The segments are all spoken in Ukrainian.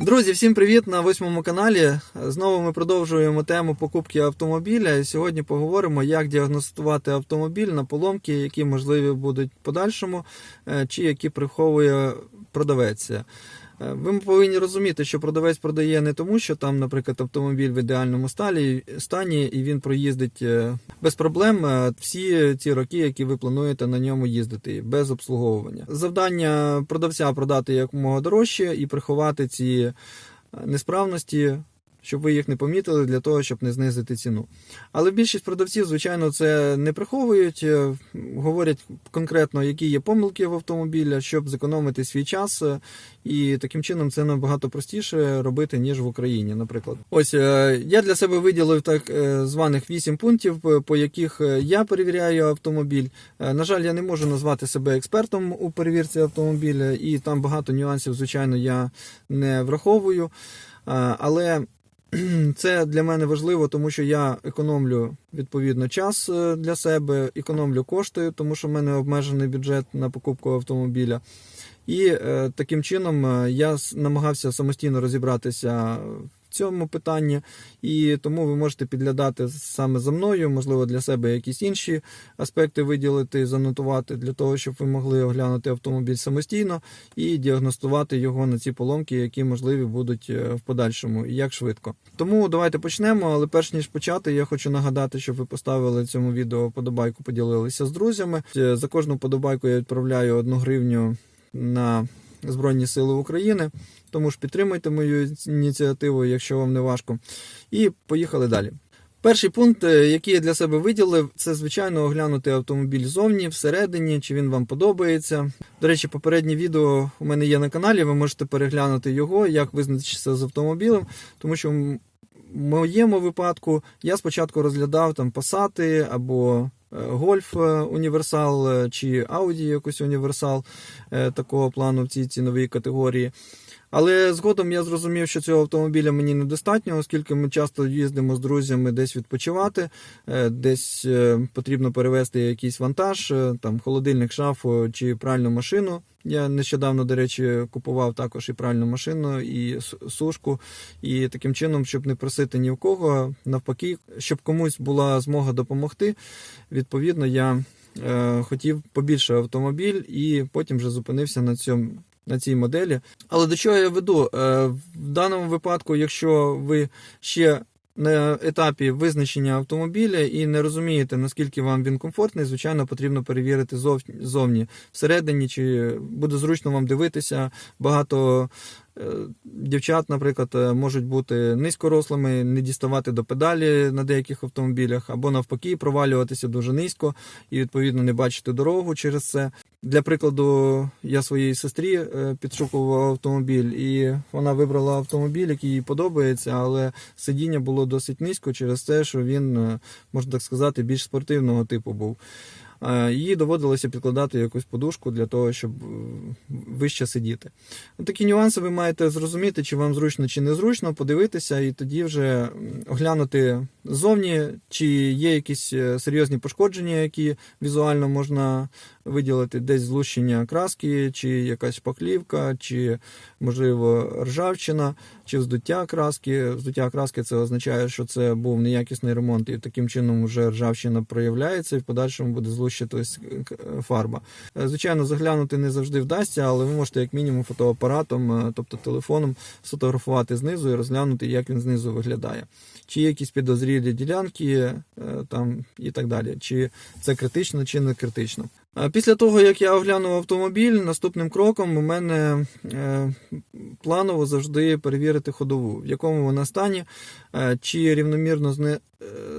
Друзі, всім привіт на восьмому каналі. Знову ми продовжуємо тему покупки автомобіля. Сьогодні поговоримо, як діагностувати автомобіль на поломки, які можливі будуть в подальшому, е, чи які приховує продавець. Е, Ви повинні розуміти, що продавець продає не тому, що там, наприклад, автомобіль в ідеальному стані і він проїздить е, без проблем е, всі ці роки, які ви плануєте на ньому їздити, без обслуговування. Завдання продавця продати якомога дорожче і приховати ці несправності. Щоб ви їх не помітили для того, щоб не знизити ціну. Але більшість продавців, звичайно, це не приховують, е, говорять конкретно, які є помилки в автомобіля, щоб зекономити свій час. е, І таким чином це набагато простіше робити, ніж в Україні, наприклад. Ось е, я для себе виділив так званих 8 пунктів, по- яких я перевіряю автомобіль. На жаль, я не можу назвати себе експертом у перевірці автомобіля, і там багато нюансів, звичайно, я не враховую. Але це для мене важливо, тому що я економлю відповідно час е, для себе, економлю кошти, тому що в мене обмежений бюджет на покупку автомобіля. І е, таким чином е, я намагався самостійно розібратися цьому питанні, і тому ви можете підглядати саме за мною, можливо, для себе якісь інші аспекти виділити, занотувати для того, щоб ви могли оглянути автомобіль самостійно і діагностувати його на ці поломки, які можливі будуть е, в подальшому, і як швидко. Тому давайте почнемо. Але перш ніж почати, я хочу нагадати, щоб ви поставили цьому відео подобайку, поділилися з друзями. Е, За кожну подобайку я відправляю одну гривню на Збройні Сили України. Тому ж підтримуйте мою ініціативу, якщо вам не важко. І поїхали далі. Перший пункт, е, який я для себе виділив, це звичайно оглянути автомобіль зовні, всередині, чи він вам подобається. До речі, попереднє відео у мене є на каналі. Ви можете переглянути його, як визначитися з автомобілем, тому що в моєму випадку я спочатку розглядав там Passat або Гольф е, Універсал е, чи Audi якось Універсал е, такого плану в цій ціновій категорії. Але згодом я зрозумів, що цього автомобіля мені недостатньо, оскільки ми часто їздимо з друзями десь відпочивати, е, десь е, потрібно перевезти якийсь вантаж, е, там холодильник, шафу чи пральну машину. Я нещодавно, до речі, купував також і пральну машину, і сушку. І таким чином, щоб не просити ні в кого, навпаки, щоб комусь була змога допомогти. Відповідно, я хотів побільше автомобіль і потім вже зупинився на цьому. На цій моделі. Але до чого я веду? Е, В даному випадку, якщо ви ще на етапі визначення автомобіля і не розумієте, наскільки вам він комфортний, звичайно, потрібно перевірити зов... зовні всередині, чи буде зручно вам дивитися. Багато дівчат, наприклад, е, можуть бути низькорослими, не діставати до педалі на деяких автомобілях, або навпаки, провалюватися дуже низько і відповідно не бачити дорогу через це. Для прикладу, я своїй сестрі е, підшукував автомобіль, і вона вибрала автомобіль, який їй подобається, але сидіння було досить низько через те, що він, е, можна так сказати, більш спортивного типу був. Е, Їй доводилося підкладати якусь подушку для того, щоб е, вище сидіти. Такі нюанси ви маєте зрозуміти, чи вам зручно, чи незручно, подивитися, і тоді вже оглянути ззовні, чи є якісь е, серйозні пошкодження, які візуально можна виділити, десь злущення краски, чи якась шпаклівка, чи, можливо, ржавчина, чи вздуття краски. Вздуття краски це означає, що це був неякісний ремонт, і таким чином вже ржавчина проявляється, і в подальшому буде злущитись фарба. Е, Звичайно, заглянути не завжди вдасться, але ви можете як мінімум фотоапаратом, е, тобто телефоном, сфотографувати знизу і розглянути, як він знизу виглядає. Чи є якісь підозрілі ділянки е, там і так далі. Чи це критично, чи не критично. Після того, як я оглянув автомобіль, наступним кроком у мене е, планово завжди перевірити ходову, в якому вона стані, е, чи рівномірно е,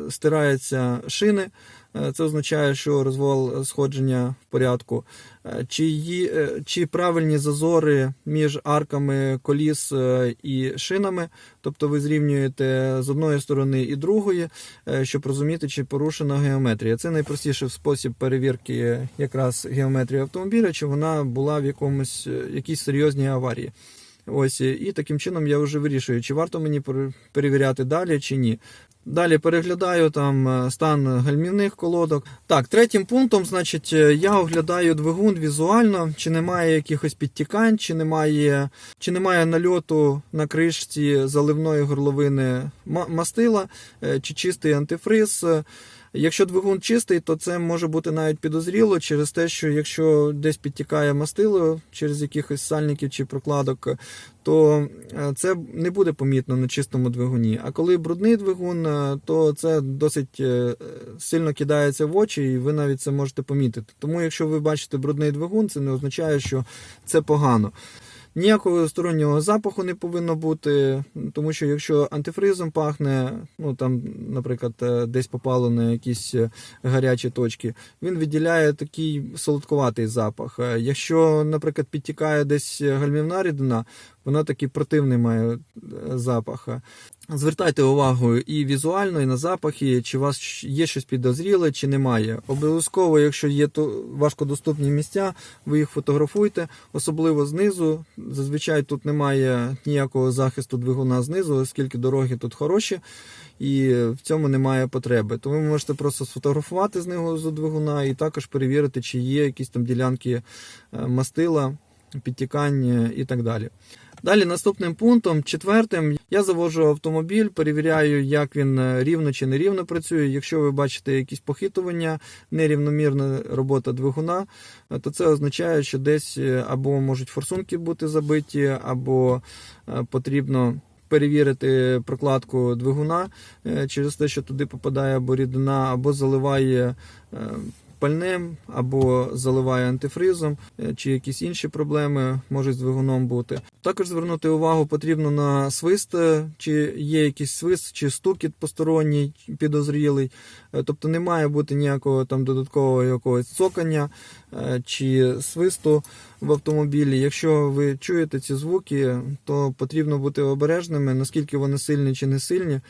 стираються шини. Е, Це означає, що розвал сходження в порядку. Е, Чи, є, е, чи правильні зазори між арками коліс е, і шинами, тобто ви зрівнюєте з одної сторони і другої, е, щоб розуміти, чи порушена геометрія. Це найпростіший спосіб перевірки якраз геометрії автомобіля, чи вона була в якомусь е, якійсь серйозній аварії. Ось і таким чином я вже вирішую, чи варто мені пере- перевіряти далі, чи ні. Далі переглядаю там е, стан гальмівних колодок. Так, третім пунктом, значить, е, я оглядаю двигун візуально, чи немає якихось підтікань, чи немає, чи немає нальоту на кришці заливної горловини ма- мастила, е, чи чистий антифриз. Якщо двигун чистий, то це може бути навіть підозріло через те, що якщо десь підтікає мастило через якихось сальників чи прокладок, то е, це не буде помітно на чистому двигуні. А коли брудний двигун, е, то це досить е, сильно кидається в очі, і ви навіть це можете помітити. Тому, якщо ви бачите брудний двигун, це не означає, що це погано. Ніякого стороннього запаху не повинно бути, тому що якщо антифризом пахне, ну там, наприклад, е, десь попало на якісь е, гарячі точки, він відділяє такий солодкуватий запах. Е, Якщо, наприклад, підтікає десь гальмівна рідина, вона такий противний має е, запах. Звертайте увагу і візуально, і на запахи, чи у вас є щось підозріле, чи немає. Обов'язково, якщо є то важкодоступні місця, ви їх фотографуйте, особливо знизу. Зазвичай тут немає ніякого захисту двигуна знизу, оскільки дороги тут хороші, і в цьому немає потреби. Тому ви можете просто сфотографувати знизу двигуна і також перевірити, чи є якісь там ділянки е, мастила, підтікання і так далі. Далі наступним пунктом, четвертим, я заводжу автомобіль, перевіряю, як він е, рівно чи нерівно працює. Якщо ви бачите якісь похитування, нерівномірна робота двигуна, е, то це означає, що десь е, або можуть форсунки бути забиті, або потрібно перевірити прокладку двигуна через те, що туди попадає або рідина, або заливає. Пальним або заливає антифризом, е, чи якісь інші проблеми можуть з двигуном бути. Також звернути увагу потрібно на свист, е, чи є якийсь свист, чи стукіт посторонній, підозрілий. Е, Тобто не має бути ніякого там додаткового якогось цокання чи свисту в автомобілі. Якщо ви чуєте ці звуки, то потрібно бути обережними, наскільки вони сильні чи не сильні.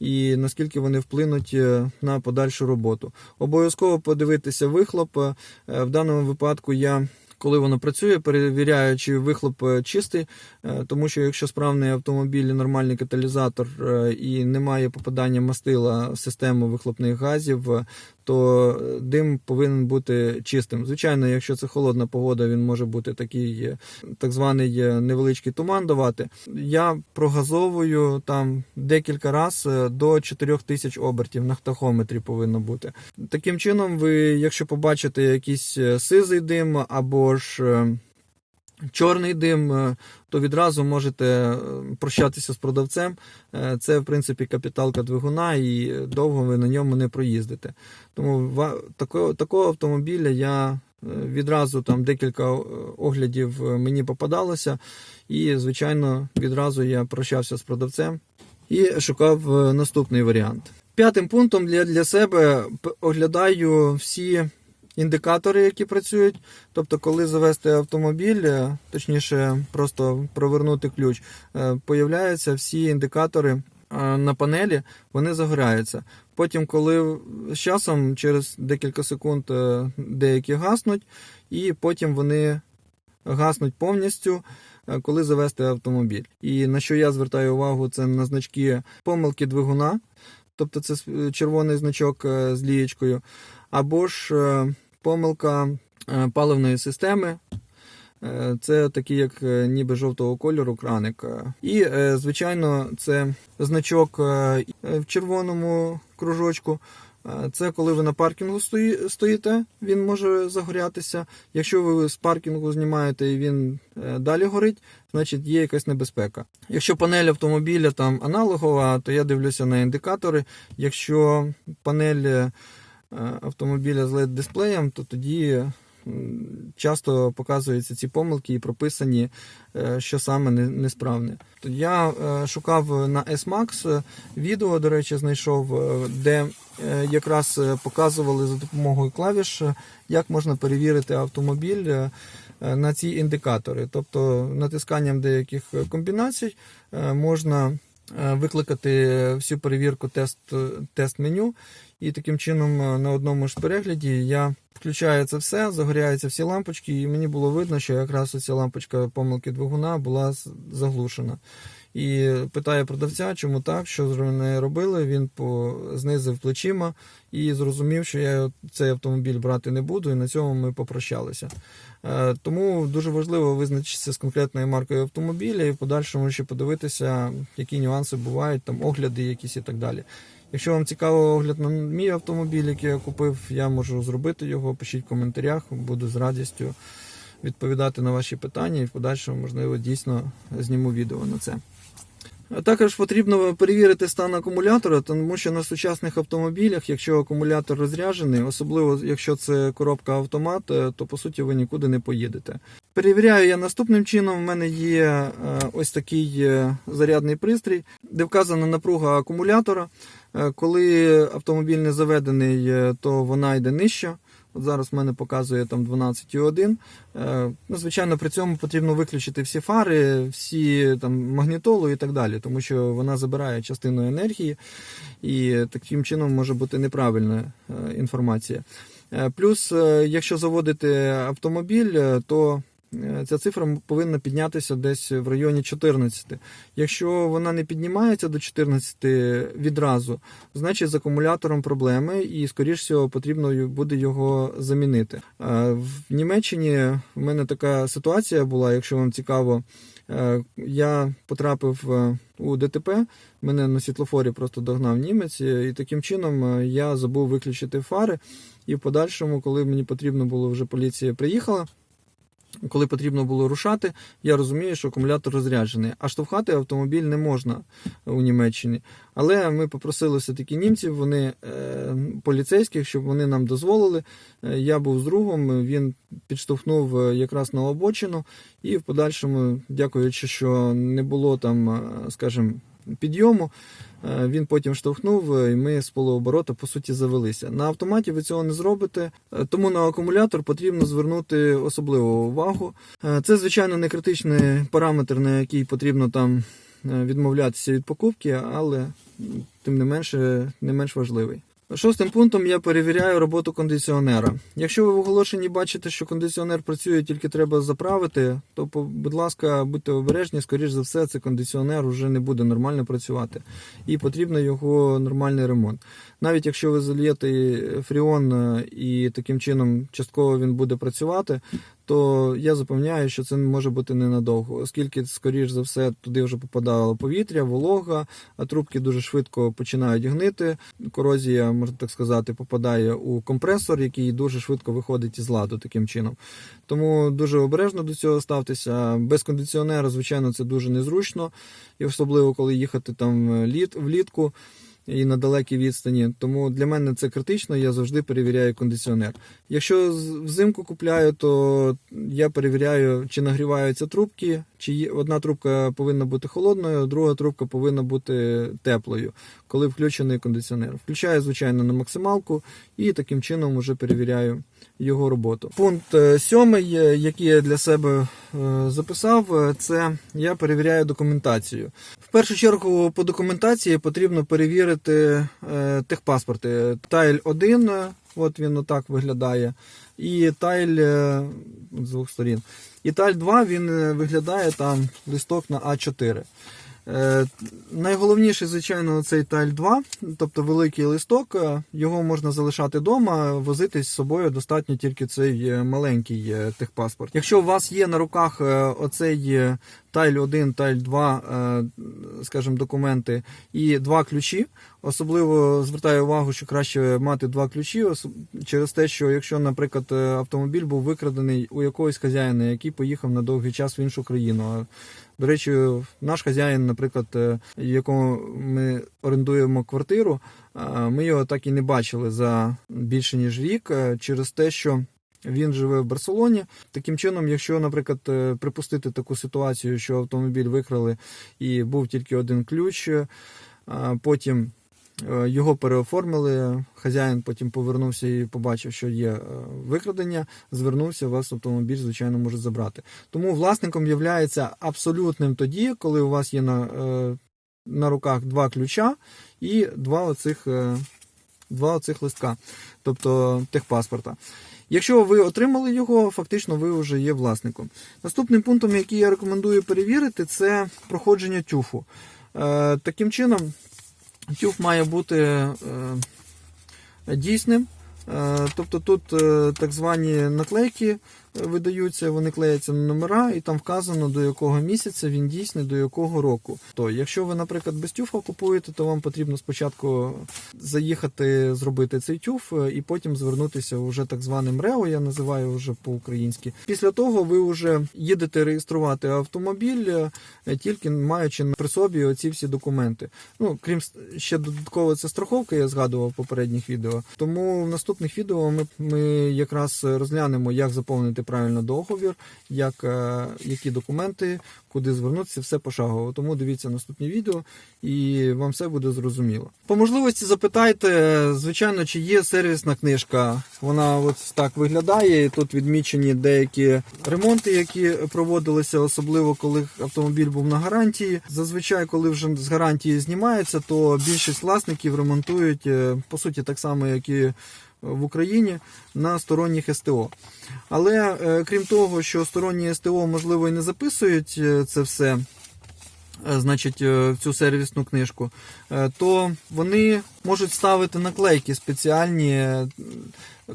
І наскільки вони вплинуть е, на подальшу роботу. Обов'язково подивитися вихлоп. Е, В даному випадку я, коли воно працює, перевіряю, чи вихлоп е, чистий, е, тому що якщо справний автомобіль, і нормальний каталізатор е, і немає попадання мастила в систему вихлопних газів, е, то дим повинен бути чистим. Звичайно, якщо це холодна погода, він може бути такий е, так званий е, невеличкий туман давати. Я прогазовую там декілька разів до 4000 обертів на хтахометрі повинно бути. Таким чином, ви, якщо побачите якийсь е, сизий дим або ж е, чорний дим, е, то відразу можете е, прощатися з продавцем. Е, Це, в принципі, капіталка двигуна, і довго ви на ньому не проїздите. Тому такого, автомобіля я відразу там декілька оглядів мені попадалося, і, звичайно, відразу я прощався з продавцем і шукав наступний варіант. П'ятим пунктом для, для себе оглядаю всі індикатори, які працюють. Тобто, коли завести автомобіль, е, точніше, просто провернути ключ, е, появляються всі індикатори е, на панелі, вони загоряються. Потім, коли з часом, через декілька секунд, деякі гаснуть, і потім вони гаснуть повністю, коли завести автомобіль. І на що я звертаю увагу, це на значки помилки двигуна, тобто це червоний значок з лієчкою, або ж помилка е, паливної системи. Е, Це такий, як е, ніби жовтого кольору краник. І, звичайно, це значок в червоному кружочку. Це коли ви на паркінгу стоїте, він може загорятися. Якщо ви з паркінгу знімаєте і він далі горить, значить є якась небезпека. Якщо панель автомобіля там аналогова, то я дивлюся на індикатори. Якщо панель автомобіля з LED дисплеєм, то тоді часто показуються ці помилки і прописані, е, що саме несправне. Я е, шукав на S-Max е, відео, до речі, знайшов, е, де е, якраз е, показували за допомогою клавіш, е, як можна перевірити автомобіль е, е, на ці індикатори. Тобто натисканням деяких е, комбінацій е, можна е, викликати всю перевірку тест, тест меню. І таким чином е, на одному ж перегляді я включаю це все, загоряються всі лампочки, і мені було видно, що якраз оця лампочка помилки двигуна була заглушена. І питає продавця, чому так, що не робили. Він по знизив плечима і зрозумів, що я цей автомобіль брати не буду, і на цьому ми попрощалися. Е, Тому дуже важливо визначитися з конкретною маркою автомобіля і в подальшому ще подивитися, які нюанси бувають, там огляди якісь і так далі. Якщо вам цікавий огляд на мій автомобіль, який я купив, я можу зробити його. Пишіть в коментарях, буду з радістю відповідати на ваші питання і в подальшому, можливо, дійсно зніму відео на це. Також потрібно перевірити стан акумулятора, тому що на сучасних автомобілях, якщо акумулятор розряджений, особливо якщо це коробка автомат, е, то по суті ви нікуди не поїдете. Перевіряю я наступним чином. У мене є е, ось такий е, зарядний пристрій, де вказана напруга акумулятора. Коли автомобіль не заведений, то вона йде нижче. От зараз в мене показує там 12,1. Е, Ну, звичайно, при цьому потрібно виключити всі фари, всі там магнітолу і так далі, тому що вона забирає частину енергії, і таким чином може бути неправильна е, інформація. Е, Плюс, якщо заводити автомобіль, то ця цифра повинна піднятися десь в районі 14. Якщо вона не піднімається до 14 відразу, значить з акумулятором проблеми, і, скоріш всього, потрібно буде його замінити. Е, В Німеччині в мене така ситуація була, якщо вам цікаво. Е, Я потрапив е, у ДТП, мене на світлофорі просто догнав німець, і таким чином е, я забув виключити фари. І в подальшому, коли мені потрібно було вже поліція приїхала, коли потрібно було рушати, я розумію, що акумулятор розряджений. А штовхати автомобіль не можна у Німеччині. Але ми попросили все-таки німців, вони е, поліцейських, щоб вони нам дозволили. Е, Я був з другом, він підштовхнув е, якраз на обочину, і в подальшому, дякуючи, що не було там, скажімо, підйому. е, Він потім штовхнув, е, і ми з полуоборота по суті завелися. На автоматі ви цього не зробите, е, тому на акумулятор потрібно звернути особливу увагу. Це, звичайно, не критичний параметр, на який потрібно там відмовлятися від покупки, але тим не менше не менш важливий. Шостим пунктом я перевіряю роботу кондиціонера. Якщо ви в оголошенні бачите, що кондиціонер працює, тільки треба заправити, то, будь ласка, будьте обережні, скоріш за все, цей кондиціонер вже не буде нормально працювати. І потрібно його нормальний ремонт. Навіть якщо ви зальєте фріон е, і таким чином частково він буде працювати, то я запевняю, що це може бути ненадовго, оскільки, скоріш за все, туди вже попадало повітря, волога, а трубки дуже швидко починають гнити. Корозія, можна так сказати, попадає у компресор, який дуже швидко виходить із ладу таким чином. Тому дуже обережно до цього ставтеся. Без кондиціонера, звичайно, це дуже незручно, і особливо коли їхати там літ, влітку. І на далекій відстані, тому для мене це критично. Я завжди перевіряю кондиціонер. Якщо взимку купляю, то я перевіряю, чи нагріваються трубки, чи одна трубка повинна бути холодною, друга трубка повинна бути теплою, коли включений кондиціонер. Включаю, звичайно, на максималку і таким чином вже перевіряю його роботу. Пункт е, сьомий, е, який я для себе е, записав, це я перевіряю документацію. В першу чергу по документації потрібно перевірити техпаспорти. Тайль 1, е, от він отак виглядає, і тайль з двох сторін. І тайль 2 він е, виглядає там листок на А4. Е, найголовніше, звичайно, цей тайль 2, тобто великий листок. е, Його можна залишати вдома, возити з собою достатньо тільки цей е, маленький техпаспорт. Якщо у вас є на руках оцей тайль 1, тайль 2, е, скажімо, документи і два ключі, особливо звертаю увагу, що краще мати два ключі, через те, що якщо, наприклад, автомобіль був викрадений у якогось хазяїна, який поїхав на довгий час в іншу країну. До речі, наш хазяїн, наприклад, е, якому ми орендуємо квартиру, е, ми його так і не бачили за більше ніж рік е, через те, що він живе в Барселоні. Таким чином, якщо, наприклад, припустити таку ситуацію, що автомобіль викрали і був тільки один ключ, потім його переоформили. Хазяїн потім повернувся і побачив, що є е, викрадення. Звернувся, вас автомобіль, звичайно, може забрати. Тому власником є абсолютним тоді, коли у вас є на, е, на руках два ключа і два оцих, е, два оцих листка, тобто техпаспорта. Якщо ви отримали його, фактично ви вже є власником. Наступним пунктом, який я рекомендую перевірити, це проходження тюфу. Е, Таким чином, тюф має бути е, дійсним. Е, Тобто тут е, так звані наклейки видаються, вони клеяться на номера, і там вказано до якого місяця він дійсний, до якого року. То якщо ви, наприклад, без тюфа купуєте, то вам потрібно спочатку заїхати зробити цей тюф е, і потім звернутися вже так званим РЕО, я називаю вже по-українськи. Після того ви вже їдете реєструвати автомобіль, е, тільки маючи при собі оці всі документи. Ну крім ще додатково це страховка, я згадував в попередніх відео. Тому в наступних відео ми, ми якраз розглянемо, як заповнити правильно договір, як, е, які документи, куди звернутися, все пошагово. Тому дивіться наступні відео і вам все буде зрозуміло. По можливості запитайте, звичайно, чи є сервісна книжка. Вона ось так виглядає. І тут відмічені деякі ремонти, які проводилися, особливо коли автомобіль був на гарантії. Зазвичай, коли вже з гарантії знімається, то більшість власників ремонтують е, по суті так само, як і в Україні на сторонніх СТО. Але е, крім того, що сторонні СТО можливо і не записують е, це все, значить, е, цю сервісну книжку, е, то вони можуть ставити наклейки спеціальні, е,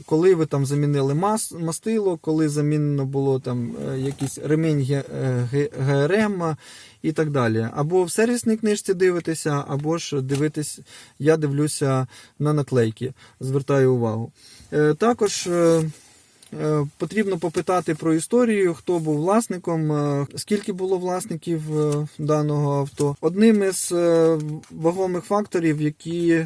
коли ви там замінили мас, мастило, коли замінено було там е, якийсь ремінь е, ГРМ і так далі. Або в сервісній книжці дивитеся, або ж дивитись, я дивлюся на наклейки, звертаю увагу. Е, Також е, Е, Потрібно попитати про історію, хто був власником, е, скільки було власників е, даного авто. Одним із е, вагомих факторів, які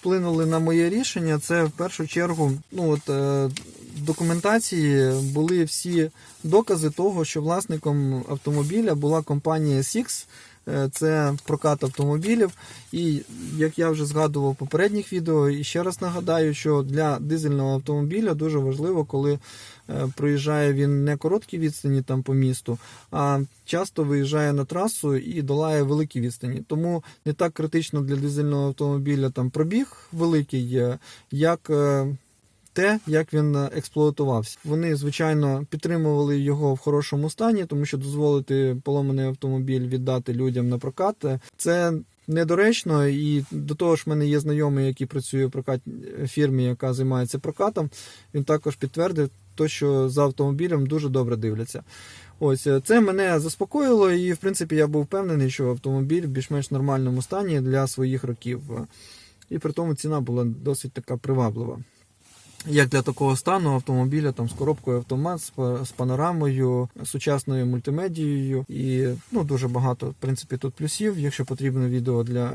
вплинули на моє рішення, це в першу чергу ну, от, е, документації були всі докази того, що власником автомобіля була компанія Six. Е, Це прокат автомобілів. І як я вже згадував в попередніх відео, і ще раз нагадаю, що для дизельного автомобіля дуже важливо, коли е, проїжджає він не короткі відстані там по місту, а часто виїжджає на трасу і долає великі відстані. Тому не так критично для дизельного автомобіля там пробіг великий, як е, те, як він е, експлуатувався. Вони, звичайно, підтримували його в хорошому стані, тому що дозволити поломаний автомобіль віддати людям на прокат е, це недоречно. І до того ж, в мене є знайомий, який працює в прокат фірмі, яка займається прокатом. Він також підтвердив, то, що за автомобілем дуже добре дивляться. Ось е, це мене заспокоїло, і в принципі я був впевнений, що автомобіль в більш-менш нормальному стані для своїх років. І при тому ціна була досить така приваблива. Як для такого стану автомобіля там з коробкою автомат, з, з панорамою, сучасною мультимедією і ну, дуже багато в принципі тут плюсів. Якщо потрібно відео для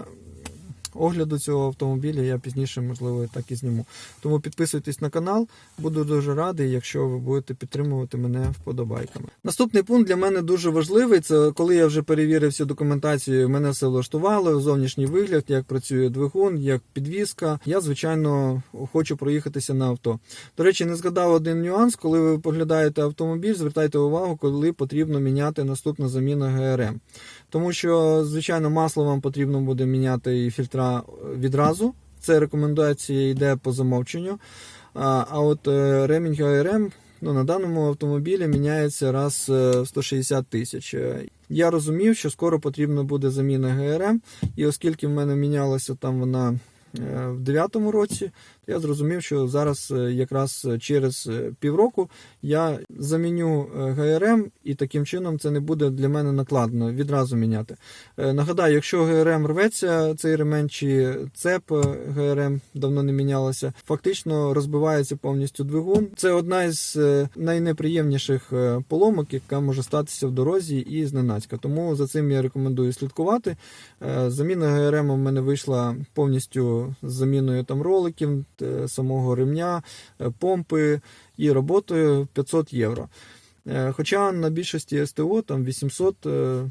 огляду цього автомобіля, я пізніше, можливо, так і зніму. Тому підписуйтесь на канал, буду дуже радий, якщо ви будете підтримувати мене вподобайками. Наступний пункт для мене дуже важливий. Це коли я вже перевірив всю документацію, мене все влаштувало, зовнішній вигляд, як працює двигун, як підвізка. Я, звичайно, хочу проїхатися на авто. До речі, не згадав один нюанс, коли ви поглядаєте автомобіль, звертайте увагу, коли потрібно міняти наступна заміна ГРМ. Тому що, звичайно, масло вам потрібно буде міняти і фільтра відразу. Це рекомендація йде по замовченню. А, от е, ремінь ГРМ ну, на даному автомобілі міняється раз е, в 160 тисяч. Е, Я розумів, що скоро потрібна буде заміна ГРМ, і оскільки в мене мінялася там вона е, в 9-му році, я зрозумів, що зараз е, якраз через е, півроку я заміню е, ГРМ, і таким чином це не буде для мене накладно відразу міняти. Е, Нагадаю, якщо ГРМ рветься, цей ремень чи цеп е, ГРМ давно не мінялося, фактично розбивається повністю двигун. Це одна із е, найнеприємніших е, поломок, яка може статися в дорозі і зненацька. Тому за цим я рекомендую слідкувати. Е, Заміна ГРМ у мене вийшла повністю з заміною там роликів, е, самого ремня, е, помпи і роботою 500 євро. Е, Хоча на більшості СТО там 800 е,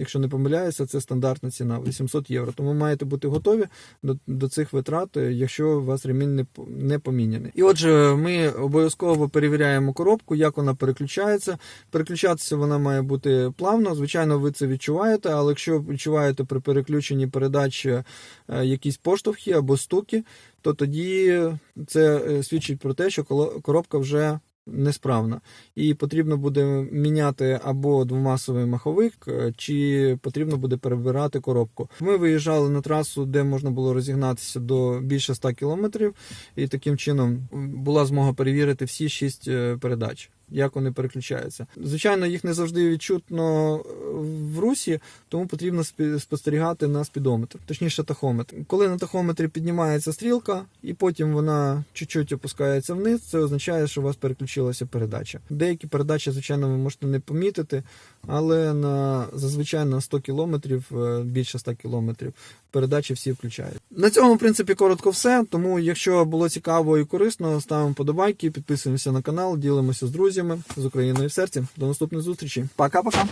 якщо не помиляюся, це стандартна ціна 800 євро. Тому маєте бути готові до, до цих витрат, е, якщо у вас ремінь не, не поміняний. І отже, ми обов'язково перевіряємо коробку, як вона переключається. Переключатися вона має бути плавно. Звичайно, ви це відчуваєте, але якщо відчуваєте при переключенні передач е, якісь поштовхи або стуки, то тоді це е, свідчить про те, що коробка вже несправна. І потрібно буде міняти або двомасовий маховик, е, чи потрібно буде перебирати коробку. Ми виїжджали на трасу, де можна було розігнатися до більше 100 кілометрів, і таким чином була змога перевірити всі шість е, передач. Як вони переключаються. Звичайно, їх не завжди відчутно е, в русі, тому потрібно спостерігати на спідометр, точніше тахометр. Коли на тахометрі піднімається стрілка, і потім вона чуть-чуть опускається вниз, це означає, що у вас переключилася передача. Деякі передачі, звичайно, ви можете не помітити, але на зазвичай на 100 кілометрів, е, більше 100 кілометрів, передачі всі включають. На цьому, в принципі, коротко все. Тому, якщо було цікаво і корисно, ставимо подобайки, підписуємося на канал, ділимося з друзями з Україною в серці. До наступних зустрічей. Пока-пока.